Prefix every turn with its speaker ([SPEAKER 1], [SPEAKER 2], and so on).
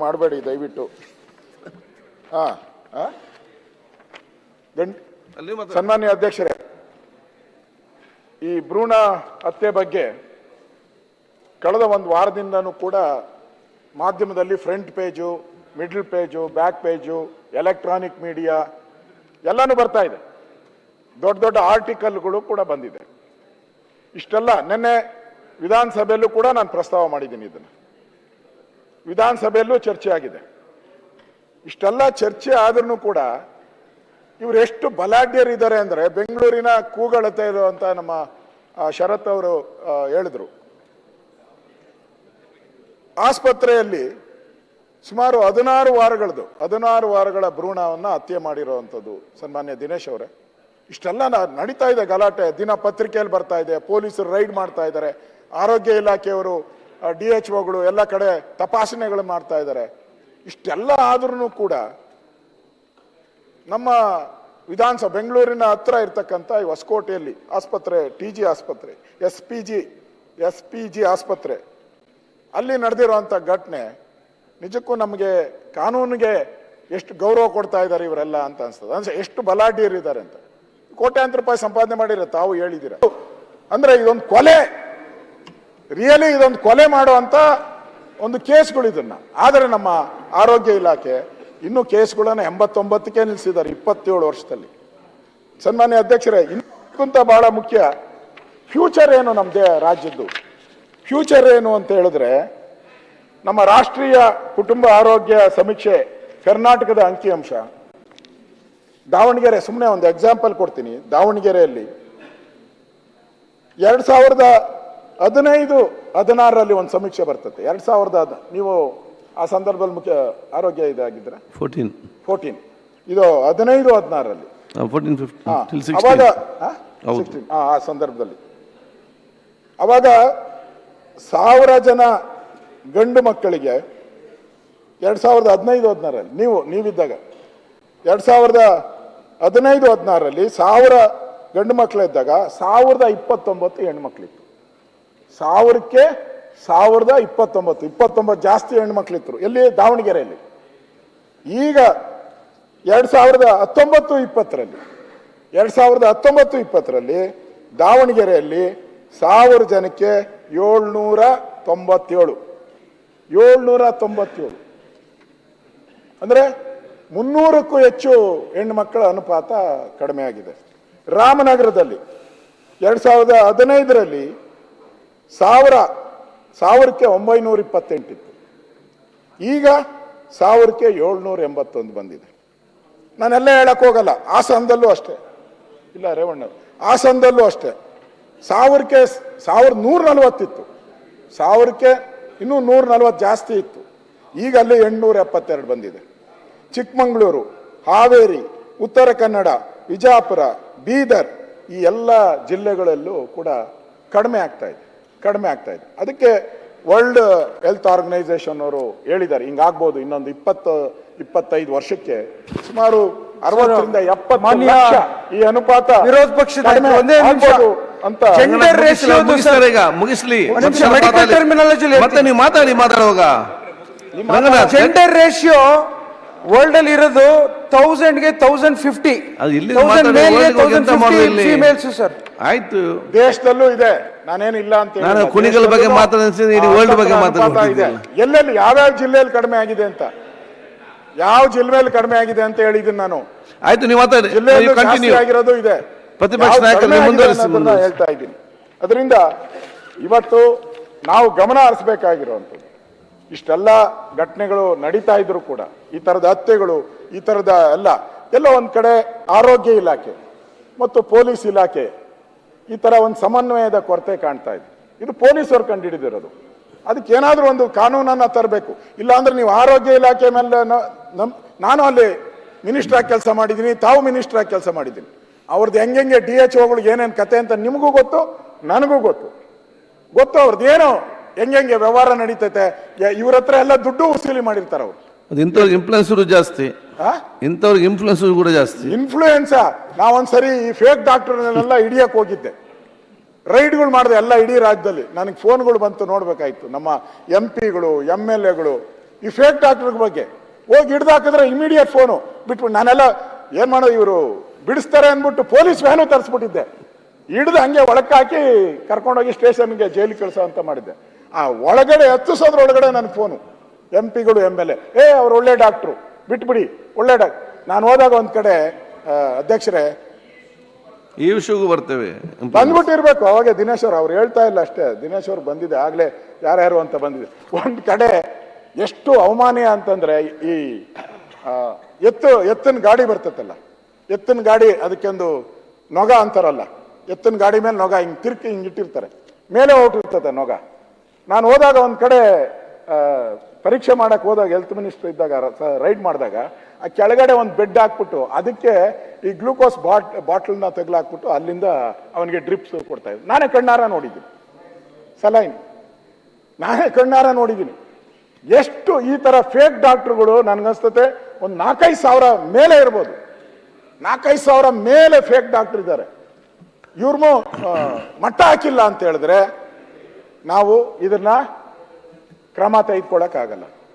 [SPEAKER 1] ಮಾಡಬೇಡಿ ದಯವಿಟ್ಟು. ಹಾ ಸನ್ಮಾನ್ಯ ಅಧ್ಯಕ್ಷರೇ ಈ ಭ್ರೂಣ ಹತ್ಯೆ ಬಗ್ಗೆ ಕಳೆದ ಒಂದು ವಾರದಿಂದನೂ ಕೂಡ ಮಾಧ್ಯಮದಲ್ಲಿ front page middle page back page electronic media ಎಲ್ಲಾನು ಬರ್ತಾ ಇದೆ. ದೊಡ್ಡ ದೊಡ್ಡ ಆರ್ಟಿಕಲ್ಗಳು ಕೂಡ ಬಂದಿದೆ. ಇಷ್ಟೆಲ್ಲ ನಿನ್ನೆ ವಿಧಾನಸಭೆಯಲ್ಲೂ ಕೂಡ ನಾನು ಪ್ರಸ್ತಾವ ಮಾಡಿದ್ದೀನಿ ಇದನ್ನು. ವಿಧಾನಸಭೆಯಲ್ಲೂ ಚರ್ಚೆ ಆಗಿದೆ. ಇಷ್ಟೆಲ್ಲ ಚರ್ಚೆ ಆದ್ರೂ ಕೂಡ ಇವರು ಎಷ್ಟು ಬಲಾಢ್ಯರಿದ್ದಾರೆ ಅಂದರೆ ಬೆಂಗಳೂರಿನ ಕೂಗಳತೆ ಅಂತ ನಮ್ಮ ಶರತ್ ಅವರು ಹೇಳಿದ್ರು. ಆಸ್ಪತ್ರೆಯಲ್ಲಿ ಸುಮಾರು ಹದಿನಾರು ವಾರಗಳದು, ಹದಿನಾರು ವಾರಗಳ ಭ್ರೂಣವನ್ನು ಹತ್ಯೆ ಮಾಡಿರೋವಂಥದ್ದು ಸನ್ಮಾನ್ಯ ದಿನೇಶ್ ಅವರೇ. ಇಷ್ಟೆಲ್ಲ ನಡೀತಾ ಇದೆ ಗಲಾಟೆ, ದಿನ ಪತ್ರಿಕೆಯಲ್ಲಿ ಬರ್ತಾ ಇದೆ, ಪೊಲೀಸರು ರೈಡ್ ಮಾಡ್ತಾ ಇದ್ದಾರೆ, ಆರೋಗ್ಯ ಇಲಾಖೆಯವರು ಡಿ ಎಚ್ ಒಗಳು ಎಲ್ಲ ಕಡೆ ತಪಾಸಣೆಗಳು ಮಾಡ್ತಾ ಇದ್ದಾರೆ. ಇಷ್ಟೆಲ್ಲ ಆದ್ರೂ ಕೂಡ ನಮ್ಮ ವಿಧಾನಸಭೆ, ಬೆಂಗಳೂರಿನ ಹತ್ರ ಇರ್ತಕ್ಕಂಥ ಈ ಹೊಸಕೋಟೆಯಲ್ಲಿ ಆಸ್ಪತ್ರೆ, ಟಿ ಜಿ ಆಸ್ಪತ್ರೆ, S P G, S P G ಆಸ್ಪತ್ರೆ, ಅಲ್ಲಿ ನಡೆದಿರುವಂಥ ಘಟನೆ ನಿಜಕ್ಕೂ ನಮಗೆ ಕಾನೂನಿಗೆ ಎಷ್ಟು ಗೌರವ ಕೊಡ್ತಾ ಇದ್ದಾರೆ ಇವರೆಲ್ಲ ಅಂತ ಅನ್ಸ್ತದೆ. ಅಂದ್ರೆ ಎಷ್ಟು ಬಲಾಢ್ಯರಿದ್ದಾರೆ ಅಂತ. ಕೋಟ್ಯಾಂತರ ರೂಪಾಯಿ ಸಂಪಾದನೆ ಮಾಡಿರೋ ತಾವು ಹೇಳಿದ್ದೀರ? ಅಂದ್ರೆ ಇದೊಂದು ಕೊಲೆ. ರಿಯಲಿ ಇದೊಂದು ಕೊಲೆ ಮಾಡುವಂಥ ಒಂದು ಕೇಸ್ಗಳು ಇದನ್ನ. ಆದರೆ ನಮ್ಮ ಆರೋಗ್ಯ ಇಲಾಖೆ ಇನ್ನೂ ಕೇಸ್ಗಳನ್ನು ಎಂಬತ್ತೊಂಬತ್ತಕ್ಕೆ ನಿಲ್ಲಿಸಿದ್ದಾರೆ ಇಪ್ಪತ್ತೇಳು ವರ್ಷದಲ್ಲಿ. ಸನ್ಮಾನ್ಯ ಅಧ್ಯಕ್ಷರೇ ಇನ್ನಕ್ಕಿಂತ ಬಹಳ ಮುಖ್ಯ. ಫ್ಯೂಚರ್ ಏನು ನಮ್ಮ ರಾಜ್ಯದ್ದು? ಫ್ಯೂಚರ್ ಏನು ಅಂತ ಹೇಳಿದ್ರೆ, ನಮ್ಮ ರಾಷ್ಟ್ರೀಯ ಕುಟುಂಬ ಆರೋಗ್ಯ ಸಮೀಕ್ಷೆ ಕರ್ನಾಟಕದ ಅಂಕಿಅಂಶ ದಾವಣಗೆರೆ ಸುಮ್ಮನೆ ಒಂದು ಎಕ್ಸಾಂಪಲ್ ಕೊಡ್ತೀನಿ. ದಾವಣಗೆರೆಯಲ್ಲಿ ಎರಡ್ ಸಾವಿರದ ಹದಿನೈದು ಹದಿನಾರರಲ್ಲಿ ಒಂದು ಸಮೀಕ್ಷೆ ಬರ್ತದೆ. ಎರಡು ಸಾವಿರದ ಹದ್- ನೀವು ಆ ಸಂದರ್ಭದಲ್ಲಿ ಮುಖ್ಯ ಆರೋಗ್ಯ ಇದಾಗಿದ್ರೆ?
[SPEAKER 2] ಫೋರ್ಟೀನ್
[SPEAKER 1] ಫೋರ್ಟೀನ್ ಇದು ಹದಿನೈದು ಹದಿನಾರರಲ್ಲಿ.
[SPEAKER 2] ಫೋರ್ಟೀನ್ ಫಿಫ್ಟೀನ್
[SPEAKER 1] ಅವಾಗ
[SPEAKER 2] ಸಿಕ್ಸ್ಟೀನ್
[SPEAKER 1] ಆ? ಸಂದರ್ಭದಲ್ಲಿ. ಅವಾಗ ಸಾವಿರ ಜನ ಗಂಡು ಮಕ್ಕಳಿಗೆ ಎರಡು ಸಾವಿರದ ಹದಿನೈದು ಹದಿನಾರಲ್ಲಿ ನೀವು ನೀವಿದ್ದಾಗ ಎರಡು ಸಾವಿರದ ಹದಿನೈದು ಹದಿನಾರರಲ್ಲಿ ಸಾವಿರ ಗಂಡು ಮಕ್ಕಳಿದ್ದಾಗ ಸಾವಿರದ ಇಪ್ಪತ್ತೊಂಬತ್ತು ಹೆಣ್ಮಕ್ಳಿತ್ತು ಸಾವಿರಕ್ಕೆ ಸಾವಿರದ ಇಪ್ಪತ್ತೊಂಬತ್ತು ಇಪ್ಪತ್ತೊಂಬತ್ತು ಜಾಸ್ತಿ ಹೆಣ್ಮಕ್ಳಿತ್ತು ಎಲ್ಲಿ? ದಾವಣಗೆರೆಯಲ್ಲಿ. ಈಗ ಎರಡ್ ಸಾವಿರದ ಹತ್ತೊಂಬತ್ತು ಇಪ್ಪತ್ತರಲ್ಲಿ, ಎರಡು ಸಾವಿರದ ಹತ್ತೊಂಬತ್ತು ಇಪ್ಪತ್ತರಲ್ಲಿ ದಾವಣಗೆರೆಯಲ್ಲಿ ಸಾವಿರ ಜನಕ್ಕೆ ಏಳ್ನೂರ ತೊಂಬತ್ತೇಳು. ಏಳ್ನೂರ ತೊಂಬತ್ತೇಳು. ಅಂದರೆ ಮುನ್ನೂರಕ್ಕೂ ಹೆಚ್ಚು ಹೆಣ್ಣು ಮಕ್ಕಳ ಅನುಪಾತ ಕಡಿಮೆ ಆಗಿದೆ. ರಾಮನಗರದಲ್ಲಿ ಎರಡು ಸಾವಿರದ ಹದಿನೈದರಲ್ಲಿ ಸಾವಿರ, ಸಾವಿರಕ್ಕೆ ಒಂಬೈನೂರ ಇಪ್ಪತ್ತೆಂಟಿತ್ತು ಈಗ ಸಾವಿರಕ್ಕೆ ಏಳ್ನೂರ ಎಂಬತ್ತೊಂದು ಬಂದಿದೆ. ನಾನೆಲ್ಲ ಹೇಳಕ್ಕೆ ಹೋಗಲ್ಲ, ಹಾಸನದಲ್ಲೂ ಅಷ್ಟೇ. ಇಲ್ಲ ರೇವಣ್ಣ, ಹಾಸನದಲ್ಲೂ ಅಷ್ಟೇ. ಸಾವಿರಕ್ಕೆ ಸಾವಿರದ ನೂರ ನಲವತ್ತಿತ್ತು ಸಾವಿರಕ್ಕೆ ಇನ್ನೂ ನೂರ ನಲ್ವತ್ತು ಜಾಸ್ತಿ ಇತ್ತು. ಈಗ ಅಲ್ಲಿ ಎಂಟುನೂರ ಎಪ್ಪತ್ತೆರಡು ಬಂದಿದೆ. ಚಿಕ್ಕಮಗಳೂರು, ಹಾವೇರಿ, ಉತ್ತರ ಕನ್ನಡ, ವಿಜಾಪುರ, ಬೀದರ್ ಈ ಎಲ್ಲ ಜಿಲ್ಲೆಗಳಲ್ಲೂ ಕೂಡ ಕಡಿಮೆ ಆಗ್ತಾ ಇದೆ. ಕಡಿಮೆ ಆಗ್ತಾ ಇದೆ. ಅದಕ್ಕೆ ವರ್ಲ್ಡ್ ಹೆಲ್ತ್ ಆರ್ಗನೈಸೇಷನ್ ಅವರು ಹೇಳಿದ್ದಾರೆ ಹಿಂಗಾಗ್ಬೋದು ಇನ್ನೊಂದು ಇಪ್ಪತ್ತು ಇಪ್ಪತ್ತೈದು ವರ್ಷಕ್ಕೆ ಸುಮಾರು ಅರವತ್ತರಿಂದ ಎಪ್ಪತ್ತು ಲಕ್ಷ ಈ ಅನುಪಾತ
[SPEAKER 3] ವಿರೋಧ ಪಕ್ಷದ ಒಂದೇ ನಿಮಿಷ.
[SPEAKER 1] ಅಂತ
[SPEAKER 3] ಜೆಂಡರ್ ರೇಷಿಯೋ
[SPEAKER 2] ಮುಗಿಸ್ತಾರೆ ಈಗ ಮುಗಿಸ್ಲಿ.
[SPEAKER 3] ಮೆಡಿಕಲ್ ನಿಮಿಷ,
[SPEAKER 2] ಮತ್ತೆ ನೀವು ಮಾತಾಡಿ ಮಾತಾಡುವಾಗ
[SPEAKER 3] ಜೆಂಡರ್ ರೇಷಿಯೋ ವರ್ಲ್ಡ್ ಅಲ್ಲಿ ಇರೋದು ತೌಸಂಡ್ಗೆ ತೌಸಂಡ್ ಫಿಫ್ಟಿ
[SPEAKER 2] ಅದು ಇಲ್ಲಿ?
[SPEAKER 3] Females sir.
[SPEAKER 2] ಆಯ್ತು.
[SPEAKER 1] ದೇಶದಲ್ಲೂ ಇದೆ. ನಾನೇನಿಲ್ಲ ಅಂತ
[SPEAKER 2] ನಾನು. ಕುಣಿಗಲ್ ಬಗ್ಗೆ ಮಾತಾಡ್ತೀನಿ, ಇಡೀ
[SPEAKER 1] ಆ
[SPEAKER 2] ಬಗ್ಗೆ ಮಾತಾಡಿದೆ.
[SPEAKER 1] ಎಲ್ಲೆಲ್ಲಿ ಯಾವ್ಯಾವ ಜಿಲ್ಲೆಯಲ್ಲಿ ಕಡಿಮೆ ಆಗಿದೆ ಅಂತ? ಯಾವ ಜಿಲ್ಲೆಯಲ್ಲಿ ಕಡಿಮೆ ಆಗಿದೆ ಅಂತ ಹೇಳಿದ್ದೀನಿ ನಾನು.
[SPEAKER 2] ಆಯ್ತು ನೀವು ಮಾತಾಡಿ. ಕಂಟಿನ್ಯೂ
[SPEAKER 1] ಆಗಿರೋದು ಇದೆ.
[SPEAKER 2] ಪ್ರತಿಪಕ್ಷ ನಾಯಕರು ಮುಂದುವರಿಸಿ,
[SPEAKER 1] ಹೇಳ್ತಾ ಇದ್ದೀನಿ. ಅದರಿಂದ ಇವತ್ತು ನಾವು ಗಮನ ಹರಿಸಬೇಕಾಗಿರುವಂಥದ್ದು. ಇಷ್ಟೆಲ್ಲ ಘಟನೆಗಳು ನಡೀತಾ ಇದ್ರು ಕೂಡ ಈ ತರದ ಹತ್ಯೆಗಳು ಈ ತರದ ಎಲ್ಲ ಎಲ್ಲ ಒಂದ್ ಕಡೆ ಆರೋಗ್ಯ ಇಲಾಖೆ ಮತ್ತು ಪೊಲೀಸ್ ಇಲಾಖೆ ಈ ತರ ಒಂದು ಸಮನ್ವಯದ ಕೊರತೆ ಕಾಣ್ತಾ ಇದೆ. ಇದು ಪೊಲೀಸರು ಕಂಡುಹಿಡಿದಿರೋದು. ಅದಕ್ಕೆ ಏನಾದರೂ ಒಂದು ಕಾನೂನನ್ನ ತರಬೇಕು. ಇಲ್ಲಾಂದ್ರೆ ನೀವು ಆರೋಗ್ಯ ಇಲಾಖೆ ಮೇಲೆ ನ- ನಮ್- ನಾನು ಅಲ್ಲಿ ಮಿನಿಸ್ಟರ್ ಆಗಿ ಕೆಲಸ ಮಾಡಿದ್ದೀನಿ ತಾವು ಮಿನಿಸ್ಟರ್ ಆಗಿ ಕೆಲಸ ಮಾಡಿದ್ದೀನಿ. ಅವ್ರದ್ದು ಹೆಂಗೆ ಡಿ ಎಚ್ ಒಗಳಿಗೆ ಏನೇನು ಕತೆ ಅಂತ ನಿಮಗೂ ಗೊತ್ತು ನನಗೂ ಗೊತ್ತು. ಗೊತ್ತು ಅವ್ರದ್ದು ಏನು ಹೆಂಗೆ ವ್ಯವಹಾರ ನಡೀತೈತೆ ಇವ್ರ ಹತ್ರ ಎಲ್ಲ ದುಡ್ಡು ವಸೂಲಿ ಮಾಡಿರ್ತಾರೆ ಅವ್ರು.
[SPEAKER 2] ಇಂಥವ್ರಿಗೆ ಇನ್ಫ್ಲುಯೆನ್ಸರು ಜಾಸ್ತಿ. ಇಂಥವ್ರಿಗೆ ಇನ್ಫ್ಲುಯೆನ್ಸ್ ಕೂಡ ಜಾಸ್ತಿ.
[SPEAKER 1] ಇನ್ಫ್ಲೂಯೆನ್ಸಾ ನಾವೊಂದ್ಸರಿ ಈ ಫೇಕ್ ಡಾಕ್ಟರ್ನೆಲ್ಲ ಹಿಡಿಯಕ್ಕೆ ಹೋಗಿದ್ದೆ. ರೈಡ್ಗಳು ಮಾಡಿದೆ ಎಲ್ಲ ಇಡೀ ರಾಜ್ಯದಲ್ಲಿ. ನನಗೆ ಫೋನ್ಗಳು ಬಂತು ನೋಡಬೇಕಾಯ್ತು. ನಮ್ಮ ಎಂ ಪಿಗಳು ಎಂ ಎಲ್ ಎಗಳು ಈ ಫೇಕ್ ಡಾಕ್ಟರ್ ಬಗ್ಗೆ. ಹೋಗಿ ಹಿಡ್ದು ಹಾಕಿದ್ರೆ ಇಮಿಡಿಯೇಟ್ ಫೋನು ಬಿಟ್ಬಿಟ್ಟು ನಾನೆಲ್ಲ ಏನು ಮಾಡೋದು ಇವರು? ಬಿಡಿಸ್ತಾರೆ ಅಂದ್ಬಿಟ್ಟು ಪೊಲೀಸ್ ವ್ಯಾನು ತರಿಸ್ಬಿಟ್ಟಿದ್ದೆ. ಹಿಡ್ದು ಹಂಗೆ ಒಳಕ್ಕೆ ಹಾಕಿ ಕರ್ಕೊಂಡೋಗಿ ಸ್ಟೇಷನ್ಗೆ ಜೈಲಿಗೆ ಕಳಿಸೋ ಅಂತ ಮಾಡಿದ್ದೆ. ಆ ಒಳಗಡೆ ಹತ್ತಿಸೋದ್ರೊಳಗಡೆ ನನ್ನ ಫೋನು ಎಂ ಪಿಗಳು ಎಂ ಎಲ್ ಎ. ಏ, ಅವ್ರು ಒಳ್ಳೆ ಡಾಕ್ಟ್ರು ಬಿಟ್ಬಿಡಿ, ಒಳ್ಳೆ ಡಾಕ್ಟ್ರ್ ನಾನು ಹೋದಾಗ ಒಂದು ಕಡೆ ಅಧ್ಯಕ್ಷರೇ
[SPEAKER 2] ಈ ವಿಷಯಕ್ಕೂ ಬರ್ತೇವೆ
[SPEAKER 1] ಬಂದ್ಬಿಟ್ಟಿರ್ಬೇಕು, ಅವಾಗ ದಿನೇಶ್ ಅವ್ರು ಹೇಳ್ತಾ ಇಲ್ಲ ಅಷ್ಟೇ. ದಿನೇಶ್ ಅವ್ರು ಬಂದಿದೆ, ಆಗ್ಲೇ ಯಾರ್ಯಾರು ಅಂತ ಬಂದಿದೆ. ಒಂದ್ ಕಡೆ ಎಷ್ಟು ಅವಮಾನೀಯ ಅಂತಂದ್ರೆ ಈ ಎತ್ತು, ಎತ್ತಿನ ಗಾಡಿ ಬರ್ತೈತಲ್ಲ. ಎತ್ತಿನ ಗಾಡಿ ಅದಕ್ಕೊಂದು ನೊಗ ಅಂತಾರಲ್ಲ. ಎತ್ತಿನ ಗಾಡಿ ಮೇಲೆ ನೊಗ ಹಿಂಗೆ ತಿರ್ಕಿ ಹಿಂಗೆ ಇಟ್ಟಿರ್ತಾರೆ. ಮೇಲೆ ಹೊರಟಿರ್ತದೆ ನೊಗ. ನಾನು ಹೋದಾಗ ಒಂದು ಕಡೆ ಪರೀಕ್ಷೆ ಮಾಡಕ್ ಹೋದಾಗ ಹೆಲ್ತ್ ಮಿನಿಸ್ಟರ್ ಇದ್ದಾಗ ರೈಡ್ ಮಾಡಿದಾಗ, ಆ ಕೆಳಗಡೆ ಒಂದು ಬೆಡ್ ಹಾಕ್ಬಿಟ್ಟು, ಅದಕ್ಕೆ ಈ ಗ್ಲೂಕೋಸ್ ಬಾಟ್ ಬಾಟ್ಲನ್ನ ತೆಗ್ಲಾಕ್ಬಿಟ್ಟು ಅಲ್ಲಿಂದ ಅವನಿಗೆ ಡ್ರಿಪ್ಸ್ ಕೊಡ್ತಾ ಇದ್ದೆ ನಾನೇ ಕಣ್ಣಾರ ನೋಡಿದ್ದೀನಿ. ಸಲೈನ್ ನಾನೇ ಕಣ್ಣಾರ ನೋಡಿದ್ದೀನಿ. ಎಷ್ಟು ಈ ತರ ಫೇಕ್ ಡಾಕ್ಟ್ರುಗಳು ನನ್ಗನ್ಸ್ತತೆ, ಒಂದು ನಾಲ್ಕೈದು ಸಾವಿರ ಮೇಲೆ ಇರ್ಬೋದು. ನಾಲ್ಕೈದು ಸಾವಿರ ಮೇಲೆ ಫೇಕ್ ಡಾಕ್ಟರ್ ಇದ್ದಾರೆ. ಇವ್ರನ್ನೂ ಮಟ್ಟ ಹಾಕಿಲ್ಲ ಅಂತ ಹೇಳಿದ್ರೆ, ನಾವು ಇದನ್ನ ಕ್ರಮ ತೆಗೆದುಕೊಳ್ಳಕ್ಕಾಗಲ್ಲ.